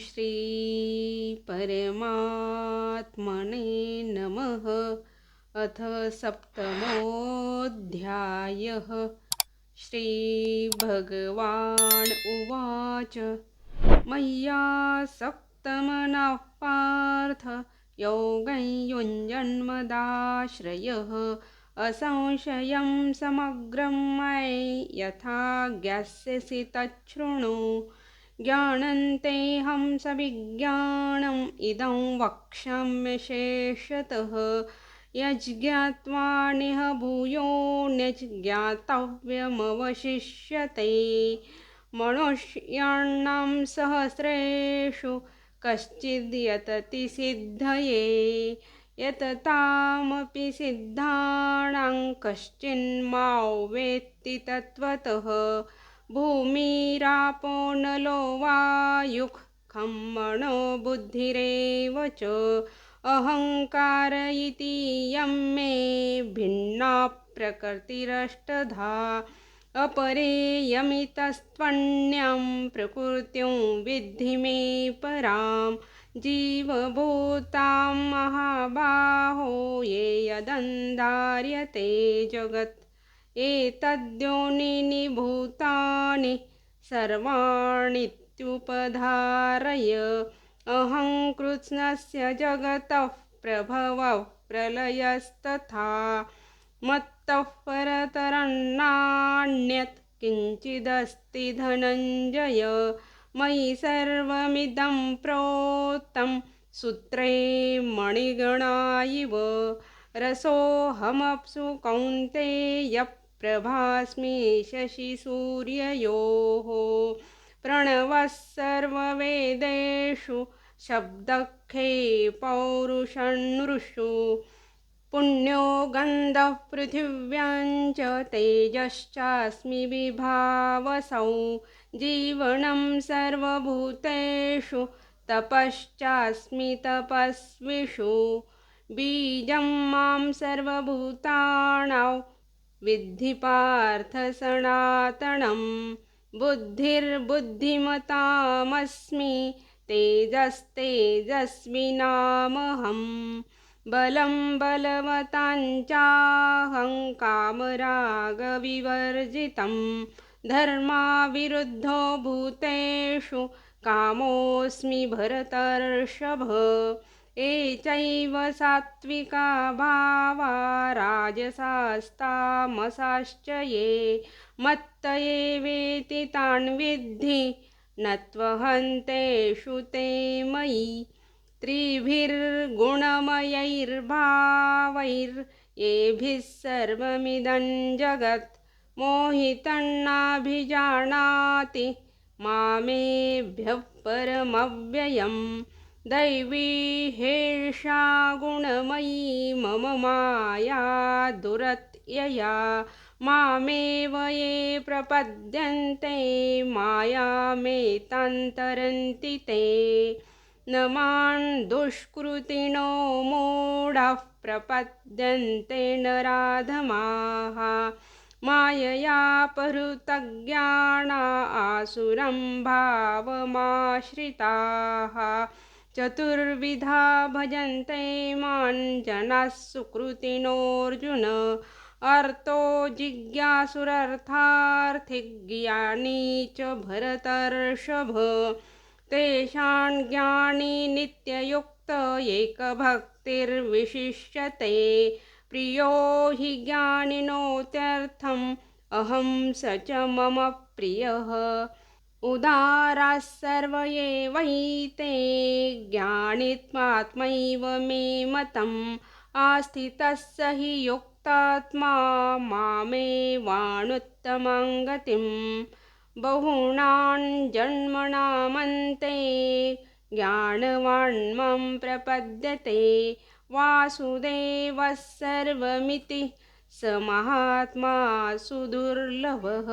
श्री परमात्मने नमः। अथ सप्तमोऽध्यायः। श्रीभगवान् उवाच। मय्या सप्तमनः पार्थ योगयुञ्जन्मदाश्रयः असंशयं समग्रं मयि यथा ज्ञास्यसि तच्छृणु। ज्ञानन्तेऽहं सविज्ञानम् इदं वक्ष्याम्यशेषतः यज्ज्ञात्वा निह भूयोऽन्यज्ज्ञातव्यमवशिष्यते मनुष्याणां सहस्रेषु कश्चिद्यतति सिद्धये। यततामपि सिद्धाणां कश्चिन्मां वेत्ति तत्त्वतः भूमिरापोनलो वायुः खम्मणो बुद्धिरेव च अहङ्कार इति यं मे भिन्ना प्रकृतिरष्टधा अपरेयमितस्त्वन्यं प्रकृत्युं विद्धि मे परां जीवभूतां महाबाहो ये यदन्धार्यते जगत् एतद्योनिनि भूतानि सर्वाणित्युपधारय। अहं कृत्स्नस्य जगतः प्रभवः प्रलयस्तथा। मत्तः परतरन्नान्यत् किञ्चिदस्ति धनञ्जय। मयि सर्वमिदं प्रोक्तं सूत्रे मणिगणा इव। रसोऽहमप्सु प्रभास्मि शशिसूर्ययोः प्रणवः सर्ववेदेषु शब्दखे पौरुषन्नृषु पुण्यो गन्धः पृथिव्यां च तेजश्चास्मि विभावसौ जीवनं सर्वभूतेषु तपश्चास्मि तपस्विषु बीजं मां सर्वभूताणौ विद्धि पार्थ बुद्धिर्बुद्धिमतामस्मि तेजस्तेजस्विनामहं बलं बलवताञ्चाहं कामरागविवर्जितं धर्माविरुद्धो भूतेषु कामोऽस्मि भरतर्षभ एचैव चैव सात्विका भावा राजसास्तामसाश्च ये। मत्त एवेति तान् विद्धि न त्वहन्तेषु ते मयि। त्रिभिर्गुणमयैर्भावैर्येभिः सर्वमिदं जगत्। मोहितन्नाभिजानाति मामेभ्यः परमव्ययम्। दैवी हेषा गुणमयी मम माया दुरत्यया। मामेव ये प्रपद्यन्ते मायामेतान्तरन्ति ते। न मां दुष्कृतिनो मूढः प्रपद्यन्ते नराधमाः मायया पहृतज्ञाना आसुरं भावमाश्रिताः चतुर्विधा भजन्ते मां जनाः सुकृतिनोऽर्जुन। अर्थो जिज्ञासुरर्थार्थिज्ञानी च भरतर्षभ। तेषां ज्ञानी नित्ययुक्त एकभक्तिर्विशिष्यते। प्रियो हि ज्ञानिनोत्यर्थम् अहं स च मम प्रियः उदाराः सर्व एवैते ज्ञानित्वात्मैव मे मतम् आस्थितः स हि युक्तात्मा मामेवाणुत्तमां गतिं बहूणां जन्मनामन्ते ज्ञानवान् मां प्रपद्यते वासुदेवः सर्वमिति स महात्मा सुदुर्लभः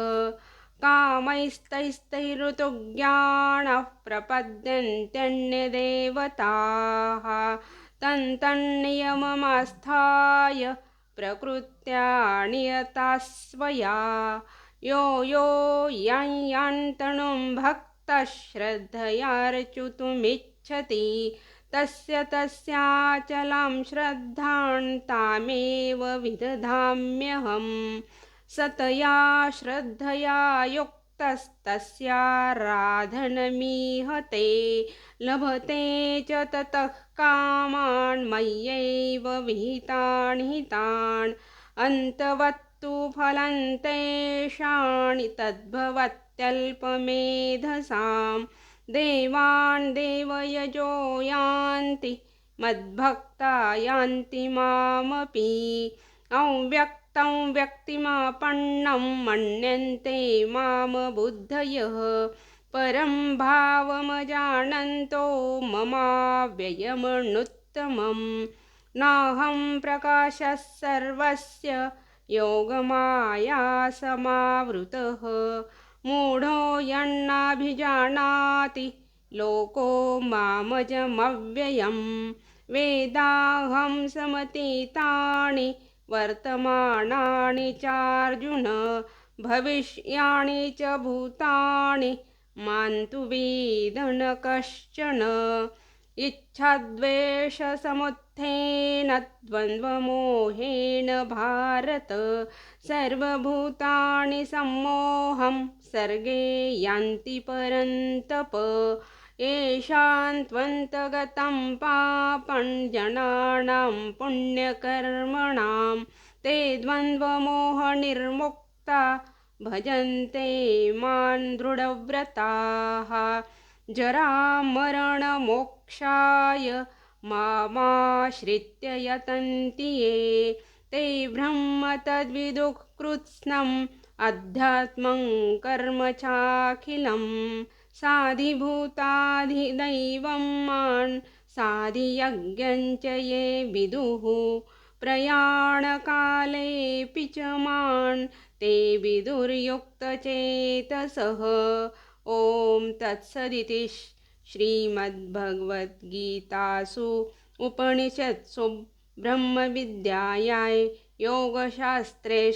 कामैस्तैस्तैऋतुज्ञानः प्रपद्यन्त्यन्यदेवताः तन्तन्नियममास्थाय प्रकृत्या नियता स्वया यो यो यां यान्तनुं भक्त्या युक्तः श्रद्धयार्चुतुमिच्छति तस्य तस्याचलां श्रद्धां तामेव विदधाम्यहं सतया श्रद्धया युक्तस्तस्याराधनमीहते लभते च ततः कामान् मय्यैव विहितान् हितान्। अन्तवत्तु फलन्तेषाणि तद्भवत्यल्पमेधसां देवान् देवयजो यान्ति मद्भक्ता यान्ति मामपि। अव्यक्त व्यक्तिमापन्नं मन्यन्ते माम बुद्धयः। परं भावमजानन्तो ममाव्ययमनुत्तमं नाहं प्रकाशः सर्वस्य योगमाया समावृतः मूढो यन्नाभिजानाति लोको मामजमव्ययं वेदाहं समतीतानि वर्तमानानि चार्जुन भविष्याणि च भूतानि मान्तु वेदन कश्चन। इच्छाद्वेषसमुत्थेन द्वन्द्वमोहेन भारत सर्वभूतानि सम्मोहं सर्गे यान्ति परन्तप। येषां त्वन्तगतं पापं जनानां पुण्यकर्मणां ते द्वन्द्वमोहनिर्मुक्ता भजन्ते मान् दृढव्रताः। जरामरणमोक्षाय मामाश्रित्य यतन्ति ये। ते ब्रह्म तद्विदुः कृत्स्नम् अध्यात्मं कर्म चाखिलम्। साधिभूताधिदैवं मान् साधियज्ञञ्च ये विदुः। प्रयाणकालेऽपि च मान् ते विदुर्युक्तचेतसः। ॐ तत्सदिति श्रीमद्भगवद्गीतासु उपनिषत्सु ब्रह्मविद्यायाय योगशास्त्रे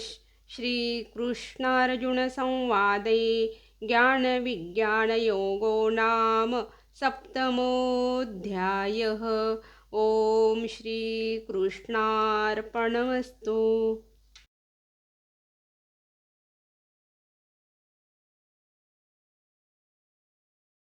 श्रीकृष्णार्जुनसंवादे ज्ञानविज्ञानयोगो नाम सप्तमोऽध्यायः। ॐ श्रीकृष्णार्पणमस्तु।